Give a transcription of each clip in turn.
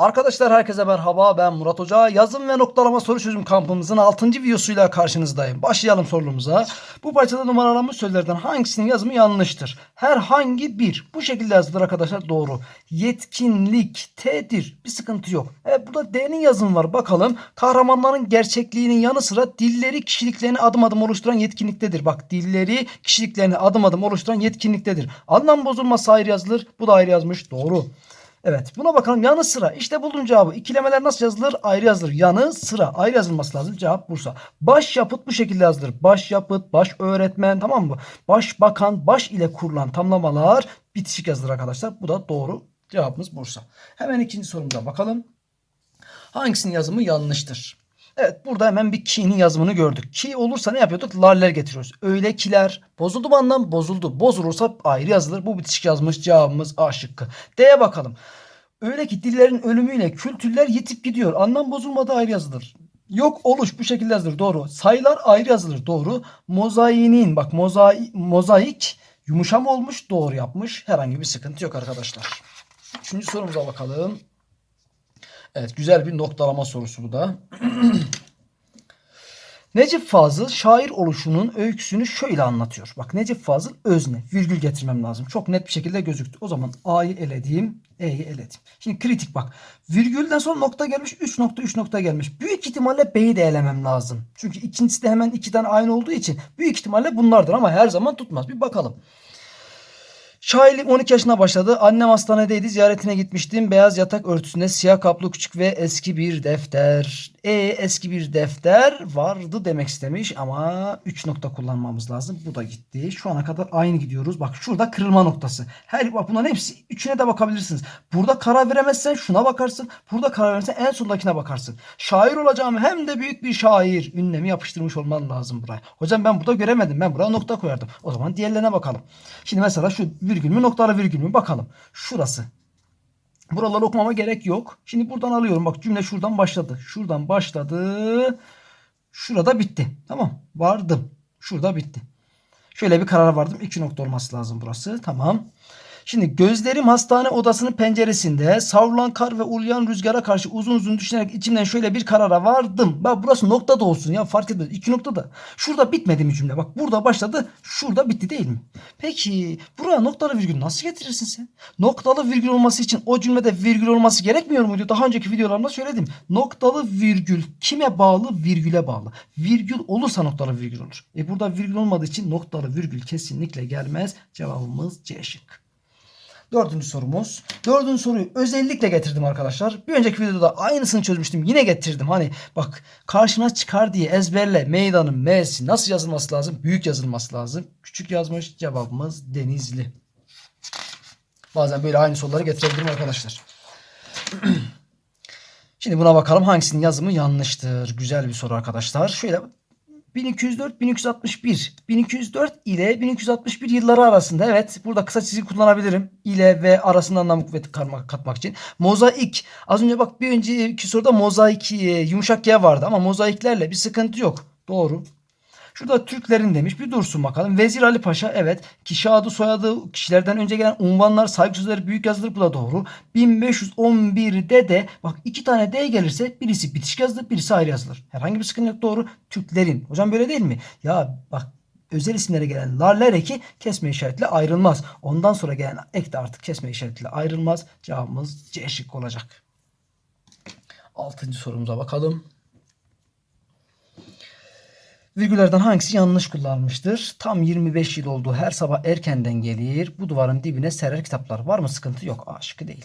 Arkadaşlar herkese merhaba ben Murat Hoca. Yazım ve noktalama soru çözüm kampımızın 6. videosuyla karşınızdayım. Başlayalım sorumuza. Bu parçada numaralanmış sözlerden hangisinin yazımı yanlıştır? Herhangi bir. Bu şekilde yazılır arkadaşlar doğru. Yetkinliktedir. Bir sıkıntı yok. Evet burada D'nin yazımı var. Bakalım. Kahramanların gerçekliğinin yanı sıra dilleri kişiliklerini adım adım oluşturan yetkinliktedir. Bak dilleri kişiliklerini adım adım oluşturan yetkinliktedir. Anlam bozulması ayrı yazılır. Bu da ayrı yazmış. Doğru. Evet buna bakalım. Yanı sıra işte buldum cevabı. İkilemeler nasıl yazılır? Ayrı yazılır. Yanı sıra ayrı yazılması lazım. Cevap Bursa. Baş yapıt bu şekilde yazılır. Baş yapıt baş öğretmen tamam mı? Baş bakan baş ile kurulan tamlamalar bitişik yazılır arkadaşlar. Bu da doğru cevabımız Bursa. Hemen ikinci sorumuza bakalım. Hangisinin yazımı yanlıştır Evet burada hemen bir ki'nin yazımını gördük. Ki olursa ne yapıyorduk? Larler getiriyoruz. Öyle kiler. Bozuldu mu anlam? Bozuldu. Bozulursa ayrı yazılır. Bu bitişik yazmış. Cevabımız A şıkkı. D'ye bakalım. Öyle ki dillerin ölümüyle kültürler yitip gidiyor. Anlam bozulmadı ayrı yazılır. Yok oluş bu şekilde yazılır. Doğru. Sayılar ayrı yazılır. Doğru. Mozaiğinin bak mozaik, mozaik yumuşama olmuş. Doğru yapmış. Herhangi bir sıkıntı yok arkadaşlar. Üçüncü sorumuza bakalım. Evet güzel bir noktalama sorusu bu da. Necip Fazıl şair oluşunun öyküsünü şöyle anlatıyor. Bak Necip Fazıl özne. Virgül getirmem lazım. Çok net bir şekilde gözüktü. O zaman A'yı elediğim, E'yi eledim. Şimdi kritik bak. Virgülden sonra nokta gelmiş. 3 nokta 3 nokta gelmiş. Büyük ihtimalle B'yi de elemem lazım. Çünkü ikincisi de hemen iki tane aynı olduğu için büyük ihtimalle bunlardır ama her zaman tutmaz. Bir bakalım. Şairlik 12 yaşına başladı. Annem hastanedeydi. Ziyaretine gitmiştim. Beyaz yatak örtüsünde siyah kaplı küçük ve eski bir defter. E eski bir defter vardı demek istemiş ama 3 nokta kullanmamız lazım. Bu da gitti. Şu ana kadar aynı gidiyoruz. Bak şurada kırılma noktası. Her bak bunların hepsi üçüne de bakabilirsiniz. Burada karar veremezsen şuna bakarsın. Burada karar verirsen en sondakine bakarsın. Şair olacağım hem de büyük bir şair. Ünlemi yapıştırmış olman lazım buraya. Hocam ben burada göremedim. Ben buraya nokta koyardım. O zaman diğerlerine bakalım. Şimdi mesela şu virgül mü noktalı virgül mü bakalım. Şurası. Buraları okumama gerek yok. Şimdi buradan alıyorum. Bak cümle şuradan başladı. Şuradan başladı. Şurada bitti. Tamam. Vardım. Şurada bitti. Şöyle bir karar vardım. İki nokta olması lazım burası. Tamam. Şimdi gözlerim hastane odasının penceresinde savrulan kar ve uluyan rüzgara karşı uzun uzun düşünerek içimden şöyle bir karara vardım. Bak burası nokta da olsun ya fark etmez. İki nokta da. Şurada bitmedi mi cümle? Bak burada başladı. Şurada bitti değil mi? Peki buraya noktalı virgül nasıl getirirsin sen? Noktalı virgül olması için o cümlede virgül olması gerekmiyor muydu? Daha önceki videolarımda söyledim. Noktalı virgül kime bağlı? Virgüle bağlı. Virgül olursa noktalı virgül olur. E burada virgül olmadığı için noktalı virgül kesinlikle gelmez. Cevabımız C şık. Dördüncü sorumuz. Dördüncü soruyu özellikle getirdim arkadaşlar. Bir önceki videoda aynısını çözmüştüm. Yine getirdim. Hani bak karşına çıkar diye ezberle. Meydanın M'si nasıl yazılması lazım? Büyük yazılması lazım. Küçük yazmış. Cevabımız Denizli. Bazen böyle aynı soruları getirebilirim arkadaşlar. Şimdi buna bakalım hangisinin yazımı yanlıştır. Güzel bir soru arkadaşlar. Şöyle 1204 1261 1204 ile 1261 yılları arasında evet burada kısa çizgi kullanabilirim. İle ve arasında anlam kuvveti karma- katmak için. Mozaik. Az önce bak bir önceki soruda mozaik e, yumuşak G vardı ama mozaiklerle bir sıkıntı yok. Doğru Şurada Türklerin demiş. Bir dursun bakalım. Vezir Ali Paşa evet. Kişi adı soyadı kişilerden önce gelen unvanlar saygı sözleri büyük yazılır. Bu da doğru. 1511'de de bak iki tane D gelirse birisi bitişik yazılır birisi ayrı yazılır. Herhangi bir sıkıntı yok doğru. Türklerin. Hocam böyle değil mi? Ya bak özel isimlere gelen larlar eki kesme işaretiyle ayrılmaz. Ondan sonra gelen ek de artık kesme işaretiyle ayrılmaz. Cevabımız C şıkkı olacak. Altıncı sorumuza bakalım. Virgüllerden hangisi yanlış kullanmıştır? Tam 25 yıl oldu. Her sabah erkenden gelir. Bu duvarın dibine serer kitaplar. Var mı sıkıntı? Yok. Aşkı değil.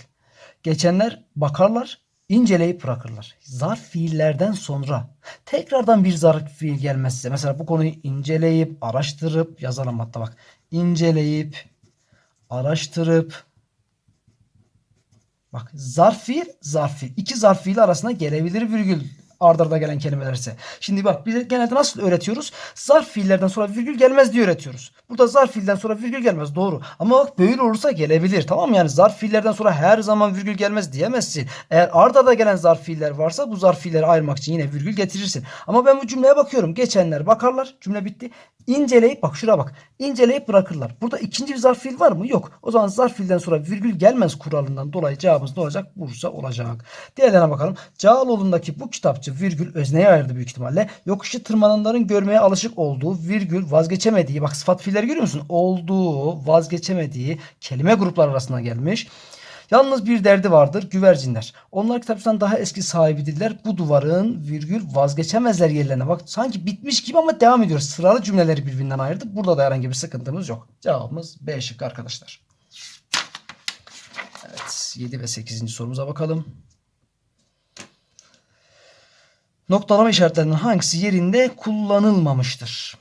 Geçenler bakarlar, inceleyip bırakırlar. Zarf fiillerden sonra tekrardan bir zarf fiil gelmezse mesela bu konuyu inceleyip, araştırıp yazalım hatta bak. İnceleyip, araştırıp Bak zarf fiil, zarf fiil. İki zarf fiil arasında gelebilir virgül. Arda arda gelen kelimelerse. Şimdi bak bize genelde nasıl öğretiyoruz? Zarf fiillerden sonra virgül gelmez diye öğretiyoruz. Burada zarf fiilden sonra virgül gelmez doğru. Ama bak böyle olursa gelebilir tamam mı? Yani zarf fiillerden sonra her zaman virgül gelmez diyemezsin. Eğer arda arda gelen zarf fiiller varsa bu zarf fiilleri ayırmak için yine virgül getirirsin. Ama ben bu cümleye bakıyorum. Geçenler bakarlar. Cümle bitti. İnceleyip bak şuraya bak. İnceleyip bırakırlar. Burada ikinci bir zarf fiil var mı? Yok. O zaman zarf fiilden sonra virgül gelmez kuralından dolayı cevabımız ne olacak? Bursa olacak. Diğerlerine bakalım. Cağaloğlu'ndaki bu kitapçı virgül özneye ayırdı büyük ihtimalle. Yokuşu tırmananların görmeye alışık olduğu virgül vazgeçemediği bak sıfat fiilleri görüyor musun? Olduğu vazgeçemediği kelime grupları arasına gelmiş. Yalnız bir derdi vardır güvercinler. Onlar kitapçıdan daha eski sahibidirler. Bu duvarın virgül vazgeçemezler yerlerine. Bak sanki bitmiş gibi ama devam ediyor. Sıralı cümleleri birbirinden ayırdı. Burada da herhangi bir sıkıntımız yok. Cevabımız B şık arkadaşlar. Evet 7 ve 8. sorumuza bakalım. Noktalama işaretlerinin hangisi yerinde kullanılmamıştır?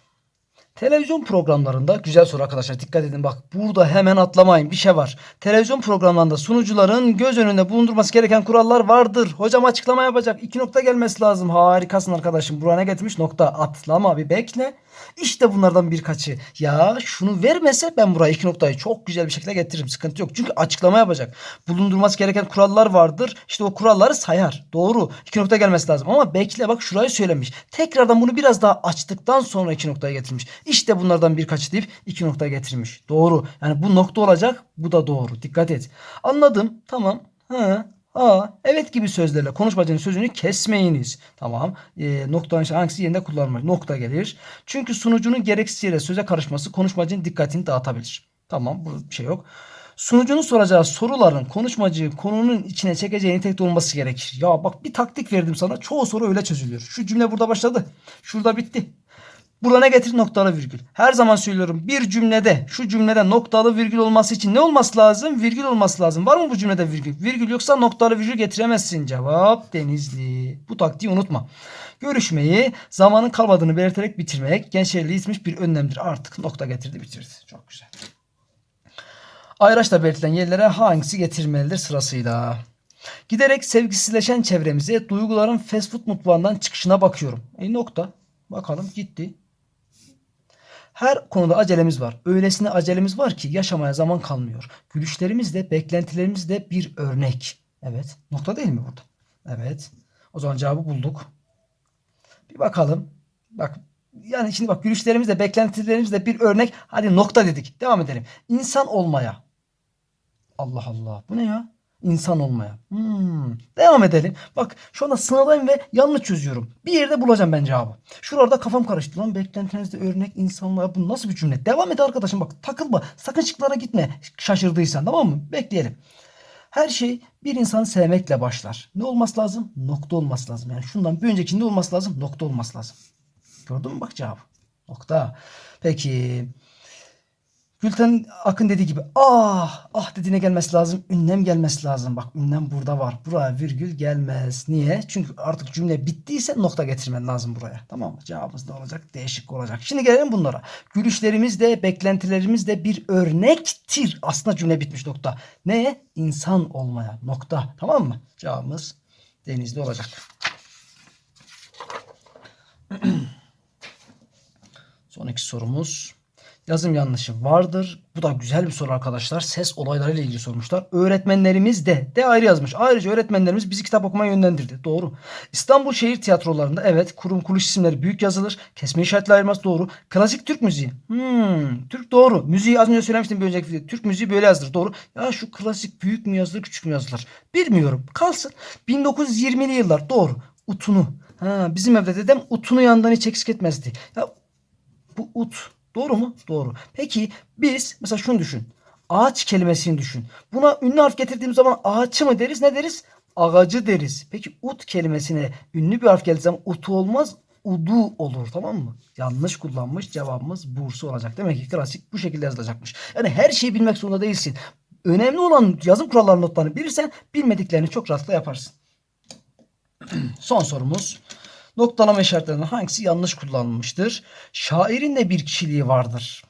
Televizyon programlarında güzel soru arkadaşlar dikkat edin bak burada hemen atlamayın bir şey var. Televizyon programlarında sunucuların göz önünde bulundurması gereken kurallar vardır. Hocam açıklama yapacak. iki nokta gelmesi lazım. Harikasın arkadaşım. Buraya ne getirmiş? Nokta atlama bir bekle. İşte bunlardan birkaçı. Ya şunu vermese ben buraya iki noktayı çok güzel bir şekilde getiririm. Sıkıntı yok. Çünkü açıklama yapacak. Bulundurması gereken kurallar vardır. İşte o kuralları sayar. Doğru. İki nokta gelmesi lazım. Ama bekle bak şurayı söylemiş. Tekrardan bunu biraz daha açtıktan sonra iki noktaya getirmiş. İşte bunlardan birkaçı deyip iki nokta getirmiş. Doğru. Yani bu nokta olacak. Bu da doğru. Dikkat et. Anladım. Tamam. Ha. Aa, evet gibi sözlerle konuşmacının sözünü kesmeyiniz. Tamam. E, noktanın hangisi yerinde kullanılmış? Nokta gelir. Çünkü sunucunun gereksiz söze karışması konuşmacının dikkatini dağıtabilir. Tamam. Bu bir şey yok. Sunucunun soracağı soruların konuşmacıyı konunun içine çekeceği nitelikte olması gerekir. Ya bak bir taktik verdim sana. Çoğu soru öyle çözülüyor. Şu cümle burada başladı. Şurada bitti. Burada ne getir noktalı virgül. Her zaman söylüyorum bir cümlede şu cümlede noktalı virgül olması için ne olması lazım? Virgül olması lazım. Var mı bu cümlede virgül? Virgül yoksa noktalı virgül getiremezsin. Cevap Denizli. Bu taktiği unutma. Görüşmeyi zamanın kalmadığını belirterek bitirmek gençlerle itmiş bir önlemdir. Artık nokta getirdi bitirdi. Çok güzel. Ayraçla belirtilen yerlere hangisi getirmelidir sırasıyla? Giderek sevgisizleşen çevremize duyguların fast food mutfağından çıkışına bakıyorum. E nokta. Bakalım gitti. Her konuda acelemiz var. Öylesine acelemiz var ki yaşamaya zaman kalmıyor. Gülüşlerimiz de beklentilerimiz de bir örnek. Evet. Nokta değil mi burada? Evet. O zaman cevabı bulduk. Bir bakalım. Bak yani şimdi bak gülüşlerimiz de beklentilerimiz de bir örnek. Hadi nokta dedik. Devam edelim. İnsan olmaya. Allah Allah. Bu ne ya? İnsan olmaya. Hmm. Devam edelim. Bak şu anda sınavdayım ve yanlış çözüyorum. Bir yerde bulacağım ben cevabı. Şurada kafam karıştı. Lan beklentinizde örnek insanlığa bu nasıl bir cümle? Devam et arkadaşım bak takılma. Sakın şıklara gitme şaşırdıysan tamam mı? Bekleyelim. Her şey bir insanı sevmekle başlar. Ne olması lazım? Nokta olması lazım. Yani şundan bir öncekinde olması lazım. Nokta olması lazım. Gördün mü bak cevabı. Nokta. Peki. Gülten Akın dediği gibi ah ah dediğine gelmesi lazım. Ünlem gelmesi lazım. Bak ünlem burada var. Buraya virgül gelmez. Niye? Çünkü artık cümle bittiyse nokta getirmen lazım buraya. Tamam mı? Cevabımız da olacak? Değişik olacak. Şimdi gelelim bunlara. Gülüşlerimiz de beklentilerimiz de bir örnektir. Aslında cümle bitmiş nokta. Ne? İnsan olmaya. Nokta. Tamam mı? Cevabımız denizli olacak. Son iki sorumuz. Yazım yanlışı vardır. Bu da güzel bir soru arkadaşlar. Ses olaylarıyla ilgili sormuşlar. Öğretmenlerimiz de de ayrı yazmış. Ayrıca öğretmenlerimiz bizi kitap okumaya yönlendirdi. Doğru. İstanbul şehir tiyatrolarında evet kurum kuruluş isimleri büyük yazılır. Kesme işaretli ayırması doğru. Klasik Türk müziği. Hmm, Türk doğru. Müziği az önce söylemiştim bir önceki videoda. Türk müziği böyle yazılır. Doğru. Ya şu klasik büyük mü yazılır küçük mü yazılır? Bilmiyorum. Kalsın. 1920'li yıllar. Doğru. Utunu. Ha, bizim evde dedem utunu yandan hiç eksik etmezdi. Ya bu ut Doğru mu? Doğru. Peki biz mesela şunu düşün. Ağaç kelimesini düşün. Buna ünlü harf getirdiğim zaman ağaçı mı deriz ne deriz? Ağacı deriz. Peki ut kelimesine ünlü bir harf geldiği zaman utu olmaz udu olur tamam mı? Yanlış kullanmış cevabımız bursu olacak. Demek ki klasik bu şekilde yazılacakmış. Yani her şeyi bilmek zorunda değilsin. Önemli olan yazım kuralları notlarını bilirsen bilmediklerini çok rahatlıkla yaparsın. Son sorumuz. Noktalama işaretlerinden hangisi yanlış kullanılmıştır? Şairin de bir kişiliği vardır.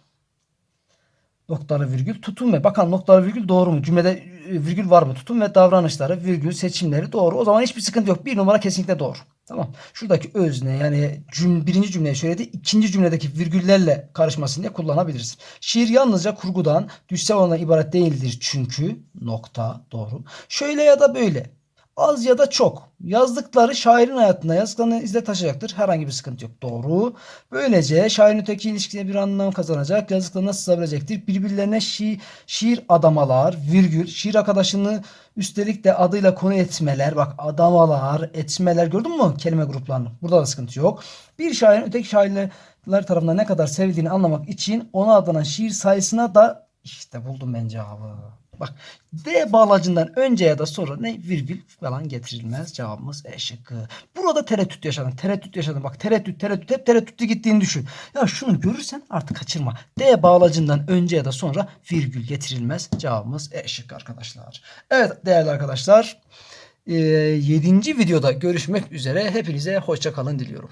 Noktalı virgül tutum ve bakalım noktalı virgül doğru mu? Cümlede e, virgül var mı? Tutum ve davranışları, virgül seçimleri doğru. O zaman hiçbir sıkıntı yok. Bir numara kesinlikle doğru. Tamam. Şuradaki özne yani cüm, birinci cümleyi söyledi. ikinci cümledeki virgüllerle karışmasın diye kullanabilirsin. Şiir yalnızca kurgudan, düşsel olandan ibaret değildir çünkü nokta doğru. Şöyle ya da böyle. Az ya da çok. Yazdıkları şairin hayatında yazdıklarını izle taşıyacaktır. Herhangi bir sıkıntı yok. Doğru. Böylece şairin öteki ilişkisine bir anlam kazanacak. Yazdıklarını nasıl sızabilecektir? Birbirlerine şi şiir adamalar, virgül, şiir arkadaşını üstelik de adıyla konu etmeler. Bak adamalar, etmeler gördün mü kelime gruplarını? Burada da sıkıntı yok. Bir şairin öteki şairler tarafından ne kadar sevildiğini anlamak için ona adanan şiir sayısına da işte buldum ben cevabı. Bak D bağlacından önce ya da sonra ne virgül falan getirilmez. Cevabımız E şıkkı. Burada tereddüt yaşadın. Tereddüt yaşadın. Bak tereddüt tereddüt hep tereddütte gittiğini düşün. Ya şunu görürsen artık kaçırma. D bağlacından önce ya da sonra virgül getirilmez. Cevabımız E şıkkı arkadaşlar. Evet değerli arkadaşlar. 7. videoda görüşmek üzere. Hepinize hoşça kalın diliyorum.